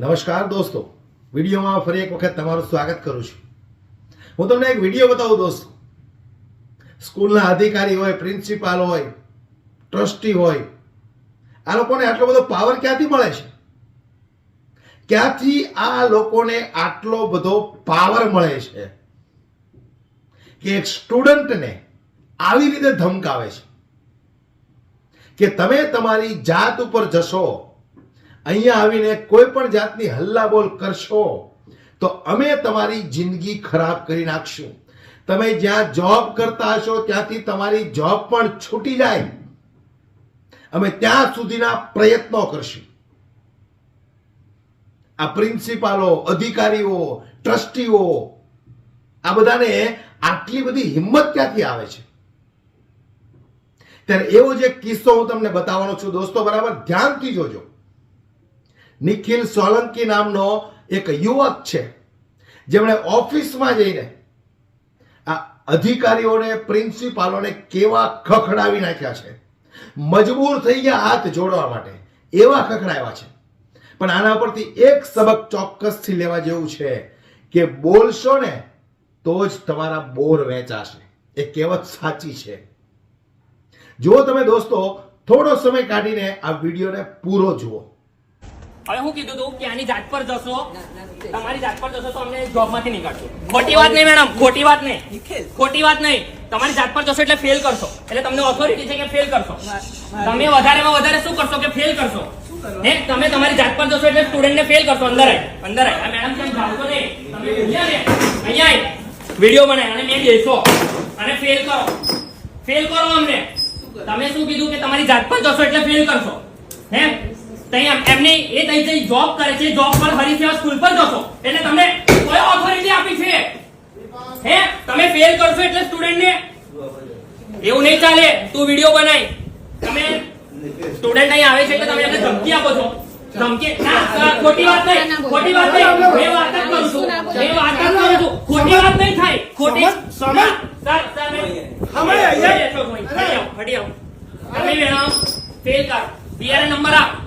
નમસ્કાર દોસ્તો. વિડીયોમાં ફરી એક વખત તમારું સ્વાગત કરું છું. હું તમને એક વીડિયો બતાવું દોસ્તો. સ્કૂલના અધિકારી હોય, પ્રિન્સિપાલ હોય, ટ્રસ્ટી હોય, આ લોકોને આટલો બધો પાવર ક્યાંથી મળે છે? ક્યાંથી આ લોકોને આટલો બધો પાવર મળે છે કે એક સ્ટુડન્ટને આવી રીતે ધમકાવે છે? કે તમે તમારી જાત ઉપર જશો અહીંયા આવીને કોઈ પણ જાતની હલ્લાબોલ કરશો, તો અમે તમારી જિંદગી ખરાબ કરી નાખશું. તમે જ્યાં જોબ કરતા હશો, ત્યાંથી તમારી જોબ પણ છૂટી જાય. અમે ત્યાં સુધીના પ્રયત્નો કરશું. આ પ્રિન્સિપાલો, અધિકારીઓ, ટ્રસ્ટીઓ, આ બધાને આટલી બધી હિંમત ક્યાંથી આવે છે? ત્યારે એવો જે કિસ્સો હું તમને બતાવવાનો છું, દોસ્તો, બરાબર? ધ્યાનથી જોજો. નિખિલ સોલંકી નામનો એક યુવક છે. જેમણે ઓફિસમાં જઈને આ અધિકારીઓને, પ્રિન્સિપાલોને કેવા ખખડાવી નાખ્યા છે. મજબૂર થઈ ગયા હાથ જોડવા માટે. એવા ખખડાવ્યા છે. પણ આના પરથી એક સબક ચોક્કસથી લેવા જેવું છે કે બોલશો ને તો જ તમારા બોર વેચાશે. એ કહેવત સાચી છે. જો તમે દોસ્તો, થોડો સમય કાઢીને આ વિડીયોને પૂરો જુઓ. હવે હું કીધું તું કે આની જાત પર જશો. તમારી જાત પર જશો તો અમને જોબમાંથી નીકળશો. ખોટી વાત નહીં મેડમ. ખોટી વાત નહીં. ખોટી વાત નહીં. તમારી જાત પર જશો એટલે ફેલ કરશો. એટલે તમને ઓથોરિટી છે કે ફેલ કરશો. તમે વધારેમાં વધારે શું કરશો કે ફેલ કરશો? હે? તમે તમારી જાત પર જશો એટલે સ્ટુડન્ટ ને ફેલ કરશો. અંદર આય. અંદર આય. આ મેડમ કેમ જાવતો નહીં? તમે અહીંયા વીડિયો બનાય. અને મેં બેસો અને ફેલ કરો. ફેલ કરો અમને. તમે શું કીધું કે તમારી જાત પર જશો એટલે ફેલ કરશો. હે? તઈ એમને એ તઈ જઈ જોબ કરે છે. જોબ પર હરીફેવા સ્કૂલ પર જશો. એટલે તમને કોઈ ઓથોરિટી આપી છે? હે? તમે ફેલ કરશો એટલે સ્ટુડન્ટ ને એવું નહીં ચાલે. તું વીડિયો બનાય. તમે સ્ટુડન્ટ અહીં આવે છે એટલે તમે એમને ધમકી આપો છો. ધમકી ના ખોટી વાત નહીં. ખોટી વાત નહીં. મેં વાત જ કરું છું. મેં વાત જ કરું છું. ખોટી વાત નહીં થાય. ખોટી સમજ. સર સર સમજ? અહીંયા. હટી આવો. તમે ફેલ કર. નંબર આપ.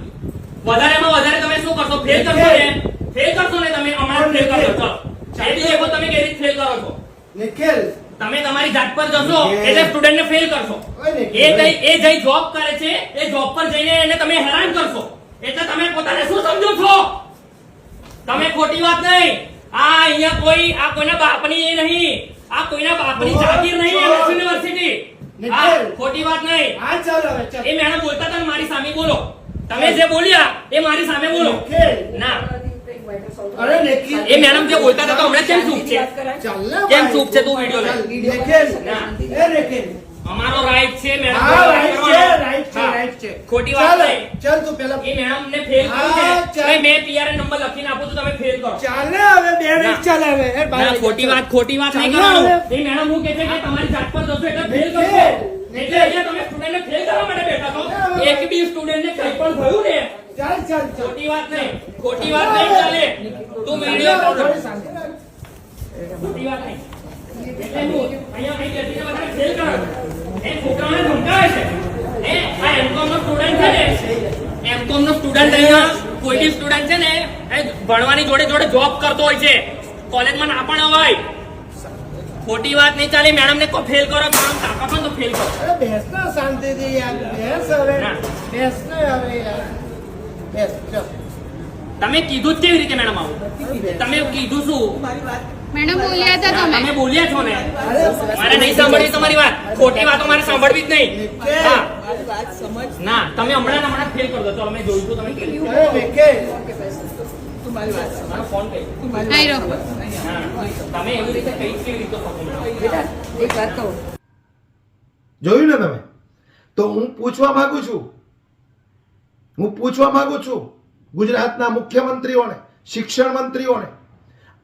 વધારેમાં વધારે તમે શું કરશો? ફેલ કરશો ને? ફેલ કરશો ને તમે હમણાં ફેલ કરશો ચલો. એ બી દેખો તમે કેવી રીતે ફેલ કરો છો? નિખિલ. તમે તમારી જાત પર જશો એટલે સ્ટુડન્ટ ને ફેલ કરશો. એ જઈ એ જઈ જોબ કરે છે એ જોબ પર જઈને એને તમે હેરાન કરશો. એટલે તમે પોતાને શું સમજો છો? તમે ખોટી વાત નહીં. આ અહીંયા કોઈ આ કોઈના બાપની એ નહીં. આ કોઈના બાપની જાગીર નહીં યુનિવર્સિટી ખોટી વાત નહીં. હા ચાલ હવે એ મેડમ બોલતા તમે મારી સામે બોલો. તમે જે બોલ્યા એ મારી સામે બોલો. ના. અરે નિખિલ. એ મેડમ જે બોલતા હતા તો હમણાં કેમ ચૂપ છે? કેમ ચૂપ છે તું વીડિયો લે ચાલ, નિખિલ. ના. એ નિખિલ. અમારો રાઈટ છે મેડમ. રાઈટ છે રાઈટ છે રાઈટ છે. ખોટી વાત નહીં. ચાલ તું પેલા એ મેડમ ને ફેલ કર્યું છે. ભાઈ મેં પીઆરએન નંબર લખીને આપું તો તમે ફેલ કરો. ચાલ હવે બે મિનિટ ચાલ હવે. એ ખોટી વાત ખોટી વાત નહીં કરવાનું. એ મેડમ હું કહે છે કે તમારી જાત પર જશો એટલે ફેલ કરશો. એટલે અહીંયા તમે સ્ટુડન્ટને ફેલ કરવા માટે બેઠા છો. એક બી સ્ટુડન્ટને કંઈ પણ થયું ને ચાલ ચાલ ખોટી વાત નહીં ખોટી વાત નહીં ચાલે. તું વીડિયો કર. ખોટી વાત નહીં. એટલે હું અહીંયા અહીં બેસીને બધાને ફેલ કરાવું. એ છોકરાઓને ધમકાવે છે. એ આ એમકોમ નો સ્ટુડન્ટ છે ને. એમકોમ નો સ્ટુડન્ટ અહીંયા કોઈ બી સ્ટુડન્ટ છે ને એ ભણવાની જોડે જોડે જોબ કરતો હોય છે. કોલેજમાં ના પણ અવાય ખોટી વાત નહીં ચાલે મેડમ ને કોઈ ફેલ કરો મેડમ કાકા પણ તો ફેલ કરો. અરે બેસ ના શાંતિથી યાર બેસ હવે બેસ ને હવે યાર. બેસ ચાલ તમે કીધું જ કેવી રીતે મેડમ આવું? તમે કીધું શું? મેડમ બોલ્યા હતા તમે. તમે બોલ્યા છો ને? મારે નહીં સાંભળવી તમારી વાત. ખોટી વાતો મારે સાંભળવી જ નહીં. હા. ના તમે હમણાં હમણાં ફેલ કરી. દો ચલો મેં જોઈશું તમે કેવી. જોયું ને તમે? તો હું પૂછવા માંગુ છું. હું પૂછવા માંગુ છું ગુજરાતના મુખ્યમંત્રીઓને, શિક્ષણ મંત્રીઓને,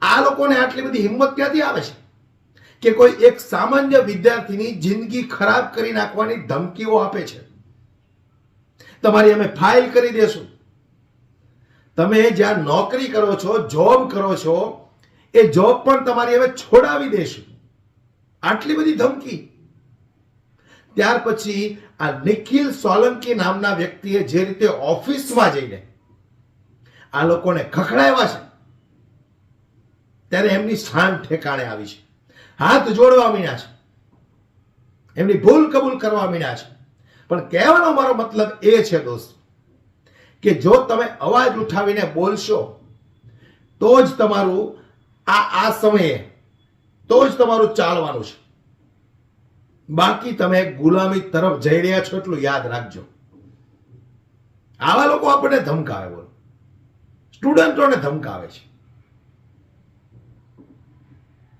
આ લોકોને આટલી બધી હિંમત ક્યાંથી આવે છે? કે કોઈ એક સામાન્ય વિદ્યાર્થીની જિંદગી ખરાબ કરી નાખવાની ધમકીઓ આપે છે? તમારી અમે ફાઇલ કરી દેશું. તમે જ્યાં નોકરી કરો છો જોબ કરો છો, એ જોબ પણ તમારી હવે છોડાવી દેશું. આટલી બધી ધમકી. ત્યાર પછી આ નિખિલ સોલંકી નામના વ્યક્તિએ જે રીતે ઓફિસમાં જઈને આ લોકોને ખખડાવ્યા છે, ત્યારે એમની સ્થાન ઠેકાણે આવી છે. હાથ જોડવા મીણ્યા છે. એમની ભૂલ કબૂલ કરવા મીણ્યા છે. પણ કહેવાનો મારો મતલબ એ છે, દોસ્ત કે જો તમે અવાજ ઉઠાવીને બોલશો, તો જ તમારું આ આ સમયે, તો જ તમારું ચાલવાનું છે. બાકી તમે ગુલામી તરફ જઈ રહ્યા છો એટલું યાદ રાખજો. આવા લોકો આપણને ધમકાવે બોલો. સ્ટુડન્ટોને ધમકાવે છે.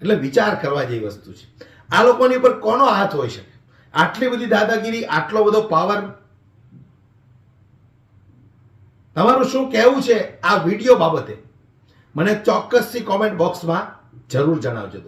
એટલે વિચાર કરવા જેવી વસ્તુ છે. આ લોકોની ઉપર કોનો હાથ હોઈ શકે? આટલી બધી દાદાગીરી, આટલો બધો પાવર તમારું શું કહેવું છે આ વીડિયો બાબતે? મને ચોક્કસથી કોમેન્ટ બોક્સમાં જરૂર જણાવજો દોસ્તો.